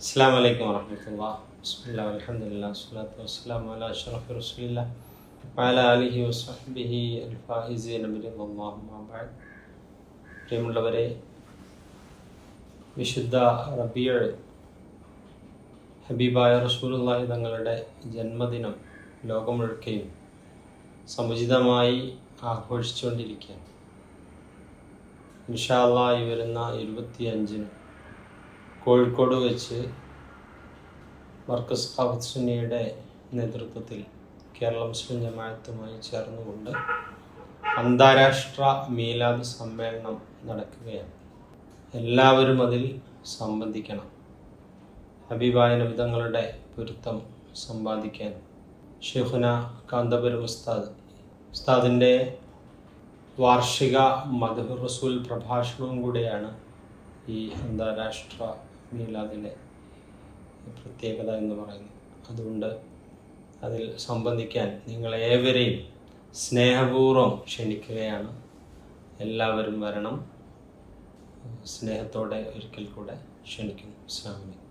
അസ്സാം വലൈക്കും വറഹമത്തുള്ള ബിസ്മില്ലാ അൽഹംദുലില്ലാ സ്വലാത്തു വസ്സലാമു അലാ അഷ്റഫി റസൂലില്ലാ വഅലാ ആലിഹി വസ്വഹ്ബിഹി അൽ ഫായിസീന ബിറളില്ലാഹു പ്രിയമുള്ളവരെ വിശുദ്ധ റബിയൾ ഹബീബായ റസൂലുള്ളാഹി തങ്ങളുടെ ജന്മദിനം ലോകമൊഴുക്കെയും സമുചിതമായി ആഘോഷിച്ചുകൊണ്ടിരിക്കുകയാണ്. ഇൻഷാല്ലാ ഈ വരുന്ന ഇരുപത്തി അഞ്ചിന് കോഴിക്കോട് വെച്ച് മർക്കസ് സുന്നിയുടെ നേതൃത്വത്തിൽ കേരള മുസ്ലിം ജമാഅത്തുമായി ചേർന്നുകൊണ്ട് അന്താരാഷ്ട്ര മീലാദ് സമ്മേളനം നടക്കുകയാണ്. എല്ലാവരും അതിൽ സംബന്ധിക്കണം. ഹബീബായ നബിതങ്ങളുടെ പൊരുത്തം സമ്പാദിക്കാൻ ഷെഹുന കാന്തപുരം ഉസ്താദ് ഉസ്താദിന്റെ വാർഷിക മധുർ റസൂൽ പ്രഭാഷണവും കൂടിയാണ് ഈ അന്താരാഷ്ട്ര മീലാദിലെ പ്രത്യേകത എന്ന് പറയുന്നത് അതുകൊണ്ട് അതിൽ സംബന്ധിക്കാൻ നിങ്ങളേവരെയും സ്നേഹപൂർവം ക്ഷണിക്കുകയാണ്. എല്ലാവരും വരണം. സ്നേഹത്തോടെ ഒരിക്കൽ കൂടെ ക്ഷണിക്കുന്നു. വലൈക്കും